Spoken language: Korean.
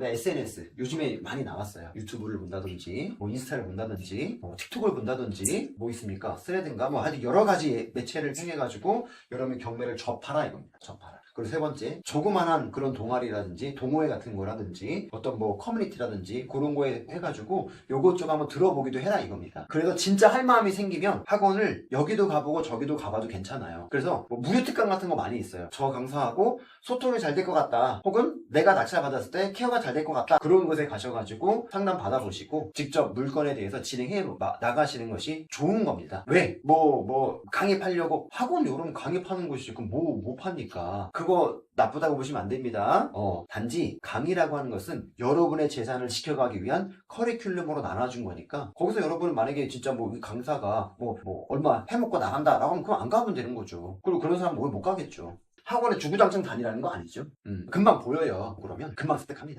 네, SNS 요즘에 많이 나왔어요. 유튜브를 본다든지, 뭐 인스타를 본다든지, 뭐 틱톡을 본다든지, 뭐 있습니까? 스레드인가? 뭐 하여튼 여러 가지 매체를 통해 가지고 여러분 경매를 접하라 이겁니다. 접하라. 그리고 세 번째, 조그만한 그런 동아리라든지 동호회 같은 거라든지 어떤 뭐 커뮤니티라든지 그런 거에 해가지고 요것 좀 한번 들어보기도 해라 이겁니다. 그래서 진짜 할 마음이 생기면 학원을 여기도 가보고 저기도 가봐도 괜찮아요. 그래서 뭐 무료 특강 같은 거 많이 있어요. 저 강사하고 소통이 잘 될 것 같다. 혹은 내가 낙찰 받았을 때 케어가 잘될 것 같다. 그런 곳에 가셔가지고 상담 받아보시고 직접 물건에 대해서 진행해 마- 나가시는 것이 좋은 겁니다. 왜? 뭐, 뭐, 강의하려고 학원 요런 강의파는 곳이 그럼 뭐, 뭐 팝니까? 그거 나쁘다고 보시면 안 됩니다. 어, 단지 강의라고 하는 것은 여러분의 재산을 지켜가기 위한 커리큘럼으로 나눠준 거니까 거기서 여러분은 만약에 진짜 뭐이 강사가 뭐, 뭐 얼마 해먹고 나간다 라고 하면 그럼 안 가면 되는 거죠. 그리고 그런 사람 뭐못 가겠죠. 학원에 주구장창 다니라는 거 아니죠. 음, 금방 보여요. 그러면 금방 습득합니다.